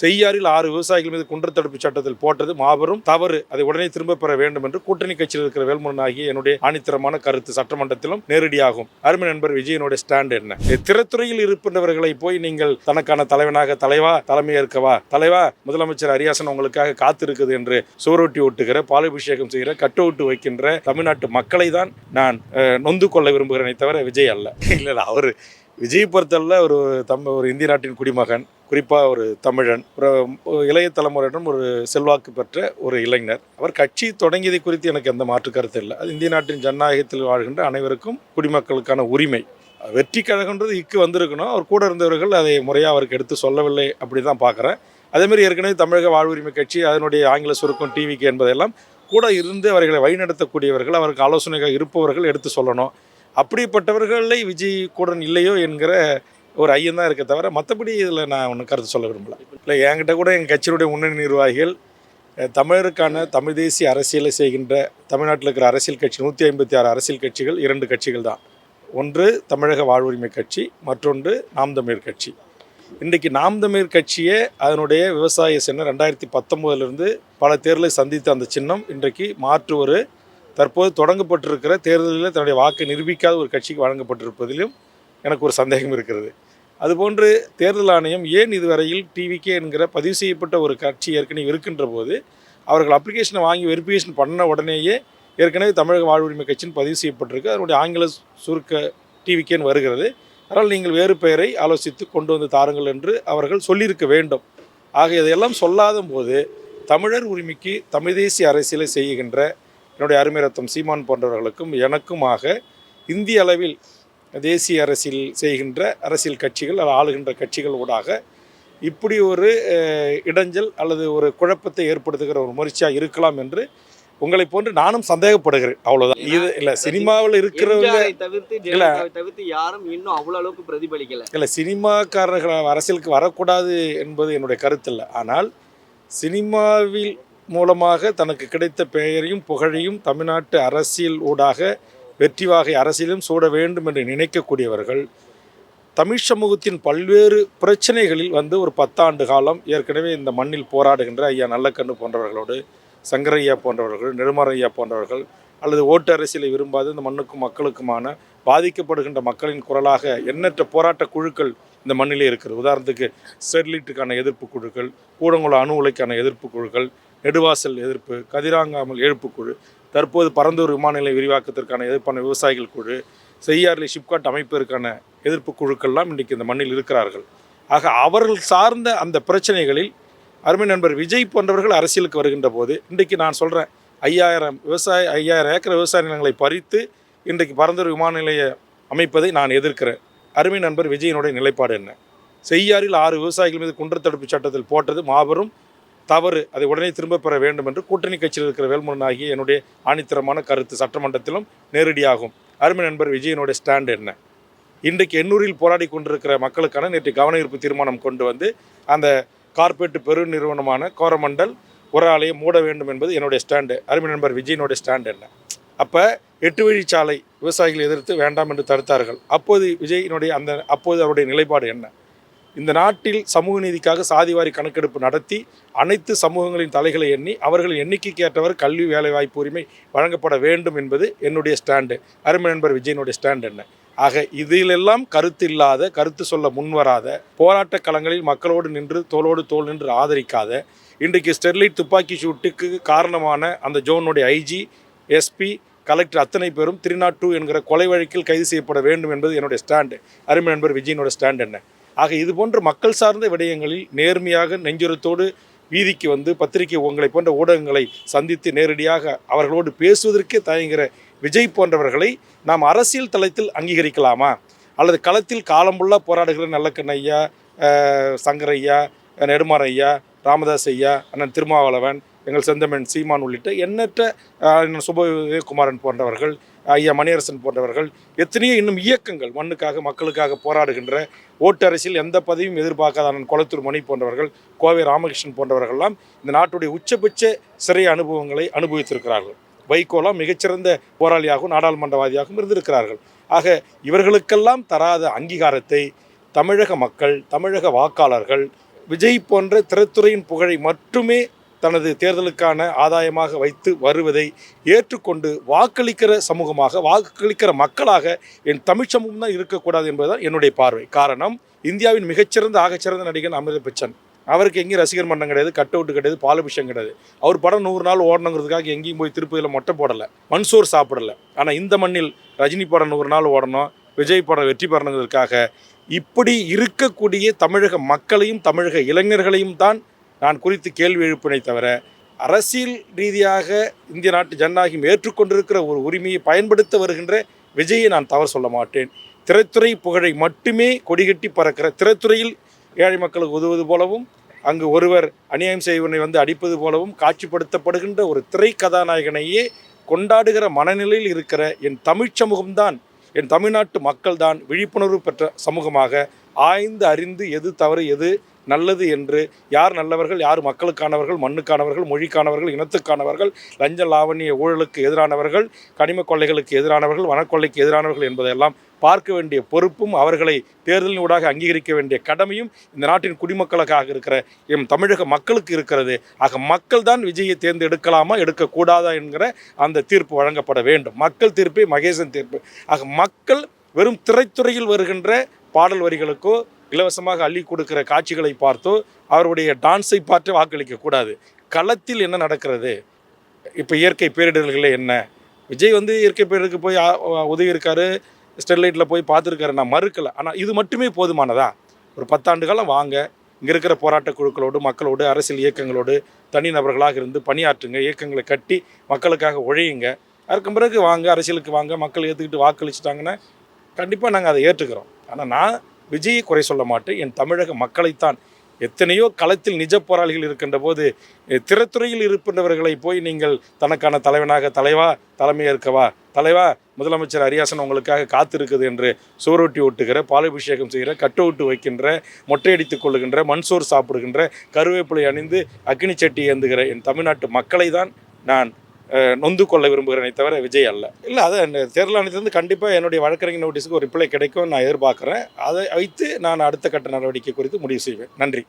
செய்யாறில் ஆறு விவசாயிகள் மீது குன்ற தடுப்பு சட்டத்தில் போட்டது மாபெரும் தவறு. அதை உடனே திரும்ப பெற வேண்டும் என்று கூட்டணி கட்சியில் இருக்கிற வேல்முருகன் ஆகிய என்னுடைய ஆணித்தரமான கருத்து சட்டமன்றத்திலும் நேரடியாகும். அருமை நண்பர் விஜயனுடைய ஸ்டாண்ட் என்ன? திறத்துறையில் இருக்கின்றவர்களை போய் நீங்கள் தனக்கான தலைவனாக தலைவா தலைமை ஏற்கவா தலைவா முதலமைச்சர் அரியாசன் உங்களுக்காக காத்திருக்குது என்று சுவரொட்டி ஒட்டுகிற பாலாபிஷேகம் செய்கிற கட்டவுட்டு வைக்கின்ற தமிழ்நாட்டு மக்களை தான் நான் நொந்து கொள்ள விரும்புகிறேனே தவிர விஜய் அல்ல. இல்லை அவர் விஜய் பொறுத்தலில் ஒரு தம் ஒரு இந்திய நாட்டின் குடிமகன் குறிப்பாக ஒரு தமிழன் ஒரு இளைய தலைமுறையிடம் ஒரு செல்வாக்கு பெற்ற ஒரு இளைஞர். அவர் கட்சி தொடங்கியதை குறித்து எனக்கு எந்த மாற்று கருத்து இல்லை. அது இந்திய நாட்டின் ஜனநாயகத்தில் வாழ்கின்ற அனைவருக்கும் குடிமக்களுக்கான உரிமை. வெற்றி கழகன்றது இக்கு வந்திருக்கணும். அவர் கூட இருந்தவர்கள் அதை முறையாக அவருக்கு எடுத்து சொல்லவில்லை அப்படி தான் பார்க்குறேன் அதேமாதிரி ஏற்கனவே தமிழக வாழ்வுரிமை கட்சி அதனுடைய ஆங்கில சுருக்கம் டிவிக்கு என்பதெல்லாம் கூட இருந்து அவர்களை வழிநடத்தக்கூடியவர்கள் அவருக்கு ஆலோசனைகள் இருப்பவர்கள் எடுத்து சொல்லணும். அப்படிப்பட்டவர்களை விஜய் கூட இல்லையோ என்கிற ஒரு ஐயம் தான் இருக்க தவிர மற்றபடி இதில் நான் ஒன்றும் கருத்து சொல்ல விரும்பல. இல்லை என்கிட்ட கூட எங்கள் கட்சியினுடைய முன்னணி நிர்வாகிகள் தமிழருக்கான தமிழ் தேசிய அரசியலை செய்கின்ற தமிழ்நாட்டில் இருக்கிற அரசியல் கட்சி நூற்றி ஐம்பத்தி ஆறு அரசியல் கட்சிகள் இரண்டு கட்சிகள் தான். ஒன்று தமிழக வாழ்வுரிமை கட்சி மற்றொன்று நாம் தமிழர் கட்சி. இன்றைக்கு நாம் தமிழர் கட்சியே அதனுடைய விவசாய சின்னம் ரெண்டாயிரத்தி பத்தொம்போதுலேருந்து பல தேர்தலை சந்தித்த அந்த சின்னம் இன்றைக்கு மாற்று ஒரு தற்போது தொடங்கப்பட்டிருக்கிற தேர்தலில் தன்னுடைய வாக்கை நிரூபிக்காத ஒரு கட்சிக்கு வழங்கப்பட்டிருப்பதிலும் எனக்கு ஒரு சந்தேகம் இருக்கிறது. அதுபோன்று தேர்தல் ஆணையம் ஏன் இதுவரையில் டிவிகே என்கிற பதிவு செய்யப்பட்ட ஒரு கட்சி ஏற்கனவே இருக்கின்ற போது அவர்கள் அப்ளிகேஷனை வாங்கி வெரிஃபிகேஷன் பண்ண உடனேயே ஏற்கனவே தமிழக வாழ்வுரிமை கட்சின்னு பதிவு செய்யப்பட்டிருக்கு. அதனுடைய ஆங்கில சுருக்க டிவிக்கேன்னு வருகிறது. அதனால் நீங்கள் வேறு பெயரை ஆலோசித்து கொண்டு வந்து தாருங்கள் என்று அவர்கள் சொல்லியிருக்க வேண்டும். ஆக இதையெல்லாம் சொல்லாத போது தமிழர் உரிமைக்கு தமிழ் தேசிய அரசியலை செய்கின்ற என்னுடைய அருமை ரத்தம் சீமான் போன்றவர்களுக்கும் எனக்குமாக இந்திய அளவில் தேசிய அரசியல் செய்கின்ற அரசியல் கட்சிகள் அல்லது ஆளுகின்ற கட்சிகள் ஊடாக இப்படி ஒரு இடைஞ்சல் அல்லது ஒரு குழப்பத்தை ஏற்படுத்துகிற ஒரு முயற்சியாக இருக்கலாம் என்று உங்களை போன்று நானும் சந்தேகப்படுகிறேன். அவ்வளவுதான். இது இல்லை சினிமாவில் இருக்கிறவங்க ஜெயலலிதாவை தவிர்த்து யாரும் இன்னும் அவ்வளவு அளவுக்கு பிரதிபலிக்கல. இல்லை சினிமாக்காரர்கள் அரசியலுக்கு வரக்கூடாது என்பது என்னுடைய கருத்து இல்லை. ஆனால் சினிமாவில் மூலமாக தனக்கு கிடைத்த பெயரையும் புகழையும் தமிழ்நாட்டு அரசியல் ஊடாக வெற்றி வாகை அரசியலும் சூட வேண்டும் என்று நினைக்கக்கூடியவர்கள் தமிழ் சமூகத்தின் பல்வேறு பிரச்சனைகளில் வந்து ஒரு பத்தாண்டு காலம் ஏற்கனவே இந்த மண்ணில் போராடுகின்ற ஐயா நல்லக்கண்ணு போன்றவர்களோடு சங்கரையா போன்றவர்கள் நெடுமரையா போன்றவர்கள் அல்லது ஓட்டு அரசியலை விரும்பாத இந்த மண்ணுக்கும் மக்களுக்குமான பாதிக்கப்படுகின்ற மக்களின் குரலாக எண்ணற்ற போராட்ட குழுக்கள் இந்த மண்ணிலே இருக்கிறது. உதாரணத்துக்கு ஸ்டெர்லைட்டுக்கான எதிர்ப்பு குழுக்கள் கூடங்குள அணு உலைக்கான எதிர்ப்பு குழுக்கள் நெடுவாசல் எதிர்ப்பு கதிராங்காமல் எழுப்பு குழு தற்போது பரந்தூர் விமான நிலைய விரிவாக்கத்திற்கான எதிர்ப்பான விவசாயிகள் குழு செய்யாறில் ஷிப்காட் அமைப்பிற்கான எதிர்ப்பு குழுக்கள்லாம் இன்றைக்கு இந்த மண்ணில் இருக்கிறார்கள். ஆக அவர்கள் சார்ந்த அந்த பிரச்சனைகளில் அருமை நண்பர் விஜய் போன்றவர்கள் அரசியலுக்கு வருகின்ற போது இன்றைக்கு நான் சொல்கிறேன் ஐயாயிரம் விவசாய ஐயாயிரம் ஏக்கர் விவசாய நிலங்களை பறித்து இன்றைக்கு பரந்தூர் விமான நிலைய அமைப்பதை நான் எதிர்க்கிறேன். அருமை நண்பர் விஜயனுடைய நிலைப்பாடு என்ன? செய்யாறில் ஆறு விவசாயிகள் மீது குன்றத்தடுப்பு சட்டத்தில் போட்டது மாபெரும் தவறு அதை உடனே திரும்ப பெற வேண்டும் என்று கூட்டணி கட்சியில் இருக்கிற வேல்முருகன் ஆகிய என்னுடைய ஆணித்தரமான கருத்து சட்டமன்றத்திலும் நேரடியாகும். அருமை நண்பர் விஜயனுடைய ஸ்டாண்ட் என்ன? இன்றைக்கு எண்ணூரில் போராடி கொண்டிருக்கிற மக்களுக்கான நேற்று கவன ஈர்ப்பு தீர்மானம் கொண்டு வந்து அந்த கார்ப்பரேட் பெரு நிறுவனமான கோரமண்டல் ஒரு ஆலையை மூட வேண்டும் என்பது என்னுடைய ஸ்டாண்டு அருமை நண்பர் விஜயனுடைய ஸ்டாண்ட் என்ன? அப்போ எட்டு வழிச்சாலை விவசாயிகள் எதிர்த்து வேண்டாம் என்று தடுத்தார்கள். அப்போது விஜயினுடைய அந்த அப்போது அவருடைய நிலைப்பாடு என்ன? இந்த நாட்டில் சமூக நீதிக்காக சாதிவாரி கணக்கெடுப்பு நடத்தி அனைத்து சமூகங்களின் தலைகளை எண்ணி அவர்கள் எண்ணிக்கைக்கு ஏற்றவர் கல்வி வேலைவாய்ப்பு உரிமை வழங்கப்பட வேண்டும் என்பது என்னுடைய ஸ்டாண்டு. அருமை நண்பர் விஜயனுடைய ஸ்டாண்ட் என்ன? ஆக இதிலெல்லாம் கருத்து இல்லாத கருத்து சொல்ல முன்வராத போராட்ட களங்களில் மக்களோடு நின்று தோளோடு தோல் நின்று ஆதரிக்காத இன்றைக்கு ஸ்டெர்லைட் துப்பாக்கி சூட்டுக்கு காரணமான அந்த ஜோனுடைய ஐஜி எஸ்பி கலெக்டர் அத்தனை பேரும் த்ரீ நாட் டூ என்கிற கொலை வழக்கில் கைது செய்யப்பட வேண்டும் என்பது என்னுடைய ஸ்டாண்டு. அருமை நண்பர் விஜயனோட ஸ்டாண்ட் என்ன? ஆக இது போன்ற மக்கள் சார்ந்த விடயங்களில் நேர்மையாக நெஞ்சுரத்தோடு வீதிக்கு வந்து பத்திரிகை உங்களை போன்ற ஊடகங்களை சந்தித்து நேரடியாக அவர்களோடு பேசுவதற்கே தயங்குகிற விஜய் போன்றவர்களை நாம் அரசியல் தளத்தில் அங்கீகரிக்கலாமா? அல்லது களத்தில் காலம்புள்ளா போராடுகிற நல்லக்கண்ணையா ஐயா நெடுமாறையா ஐயா ராமதாஸ் ஐயா அண்ணன் திருமாவளவன் எங்கள் செந்தமன் சீமான் உள்ளிட்ட எண்ணற்ற சுப அண்ணன் போன்றவர்கள் ஐயா மணியரசன் போன்றவர்கள் எத்தனையோ இன்னும் இயக்கங்கள் மண்ணுக்காக மக்களுக்காக போராடுகின்ற ஓட்டு அரசியல் எந்த பதவியும் எதிர்பார்க்காத அண்ணன் குளத்தூர் மணி போன்றவர்கள் கோவை ராமகிருஷ்ணன் போன்றவர்கள்லாம் இந்த நாட்டுடைய உச்சபட்ச சிறை அனுபவங்களை அனுபவித்திருக்கிறார்கள். வைகோலாம் மிகச்சிறந்த போராளியாகவும் நாடாளுமன்றவாதியாகவும் இருந்திருக்கிறார்கள். ஆக இவர்களுக்கெல்லாம் தராத அங்கீகாரத்தை தமிழக மக்கள் தமிழக வாக்காளர்கள் விஜய் போன்ற திரைத்துறையின் புகழை மட்டுமே தனது தேர்தலுக்கான ஆதாயமாக வைத்து வருவதை ஏற்றுக்கொண்டு வாக்களிக்கிற சமூகமாக வாக்களிக்கிற மக்களாக என் தமிழ் சமூகம் தான் இருக்கக்கூடாது என்பதுதான் என்னுடைய பார்வை. காரணம் இந்தியாவின் மிகச்சிறந்த ஆகச்சிறந்த நடிகன் அமிர்த பச்சன். அவருக்கு எங்கேயும் ரசிகர் மன்றம் கிடையாது கட் அவுட் கிடையாது பாலபிஷம் கிடையாது. அவர் படம் நூறு நாள் ஓடணுங்கிறதுக்காக எங்கேயும் போய் திருப்பதியில் மொட்டை போடலை. மன்சோர் சாப்பிடல. ஆனால் இந்த மண்ணில் ரஜினி படம் நூறு நாள் ஓடணும் விஜய் படம் வெற்றி பெறணுங்கிறதுக்காக இப்படி இருக்கக்கூடிய தமிழக மக்களையும் தமிழக இளைஞர்களையும் தான் நான் குறித்து கேள்வி எழுப்பினை தவிர அரசியல் ரீதியாக இந்திய நாட்டு ஜனநாயகம் ஏற்றுக்கொண்டிருக்கிற ஒரு உரிமையை பயன்படுத்த வருகின்ற விஜயை நான் தவறு சொல்ல மாட்டேன். திரைத்துறை புகழை மட்டுமே கொடிகட்டி பறக்கிற திரைத்துறையில் ஏழை மக்களுக்கு உதவுவது போலவும் அங்கு ஒருவர் அநியாயம் செய்வனை வந்து அடிப்பது போலவும் காட்சிப்படுத்தப்படுகின்ற ஒரு திரை கதாநாயகனையே கொண்டாடுகிற மனநிலையில் இருக்கிற என் தமிழ்ச் சமூகம்தான் என் தமிழ்நாட்டு மக்கள்தான் விழிப்புணர்வு பெற்ற சமூகமாக ஆய்ந்து அறிந்து எது தவறு எது நல்லது என்று யார் நல்லவர்கள் யார் மக்களுக்கானவர்கள் மண்ணுக்கானவர்கள் மொழிக்கானவர்கள் இனத்துக்கானவர்கள் லஞ்ச லாவண்ய ஊழலுக்கு எதிரானவர்கள் கனிம கொள்ளைகளுக்கு எதிரானவர்கள் வனக்கொள்ளைக்கு எதிரானவர்கள் என்பதையெல்லாம் பார்க்க வேண்டிய பொறுப்பும் அவர்களை தேர்தலின் ஊடாக அங்கீகரிக்க வேண்டிய கடமையும் இந்த நாட்டின் குடிமக்களுக்காக இருக்கிற எம் தமிழக மக்களுக்கு இருக்கிறது. ஆக மக்கள் தான் விஜயை தேர்ந்தெடுக்கலாமா எடுக்கக்கூடாதா என்கிற அந்த தீர்ப்பு வழங்கப்பட வேண்டும். மக்கள் தீர்ப்பே மகேசன் தீர்ப்பு. ஆக மக்கள் வெறும் திரைத்துறையில் வருகின்ற பாடல் வரிகளுக்கோ இலவசமாக அள்ளி கொடுக்கிற காட்சிகளை பார்த்தோ அவருடைய டான்ஸை பார்த்து வாக்களிக்க கூடாது களத்தில் என்ன நடக்கிறது? இப்போ இயற்கை பேரிடர்களில் என்ன? விஜய் வந்து இயற்கை பேரிடருக்கு போய் உதவி இருக்காரு ஸ்டெர்லைட்டில் போய் பார்த்துருக்காரு நான் மறுக்கலை. ஆனால் இது மட்டுமே போதுமானதா? ஒரு பத்தாண்டு காலம் வாங்க. இங்கே இருக்கிற போராட்ட குழுக்களோடு மக்களோடு அரசியல் இயக்கங்களோடு தனிநபர்களாக இருந்து பணியாற்றுங்க. இயக்கங்களை கட்டி மக்களுக்காக உழையுங்க அதுக்கு பிறகு வாங்க அரசியலுக்கு வாங்க மக்கள் ஏற்றுக்கிட்டு வாக்களிச்சிட்டாங்கன்னா கண்டிப்பாக நாங்கள் அதை ஏற்றுக்கிறோம். ஆனால் நான் விஜயை குறை சொல்ல மாட்டேன். என் தமிழக மக்களைத்தான் எத்தனையோ களத்தில் நிஜ போராளிகள் இருக்கின்ற போது திறத்துறையில் இருக்கின்றவர்களை போய் நீங்கள் தனக்கான தலைவனாக தலைவா தலைமையாக இருக்கவா தலைவா முதலமைச்சர் அரியாசன் உங்களுக்காக காத்திருக்குது என்று சுவரொட்டி ஒட்டுகிற பாலபிஷேகம் செய்கிற கட்டவுட்டு வைக்கின்ற மொட்டையடித்துக் கொள்ளுகின்ற மண்சோறு சாப்பிடுகின்ற கருவேப்பிலை அணிந்து அக்னி சட்டி ஏந்துகிற என் தமிழ்நாட்டு மக்களை தான் நான் நொந்து கொள்ள விரும்புகிறேனே தவிர விஜய் அல்ல. இல்லை அதை இந்த தேர்தல் ஆணையத்திலிருந்து கண்டிப்பாக என்னுடைய வழக்கறிஞர் நோட்டீஸுக்கு ஒரு ரிப்ளை கிடைக்கும் நான் எதிர்பார்க்குறேன். அதை வைத்து நான் அடுத்த கட்ட நடவடிக்கை குறித்து முடிவு செய்வேன். நன்றி.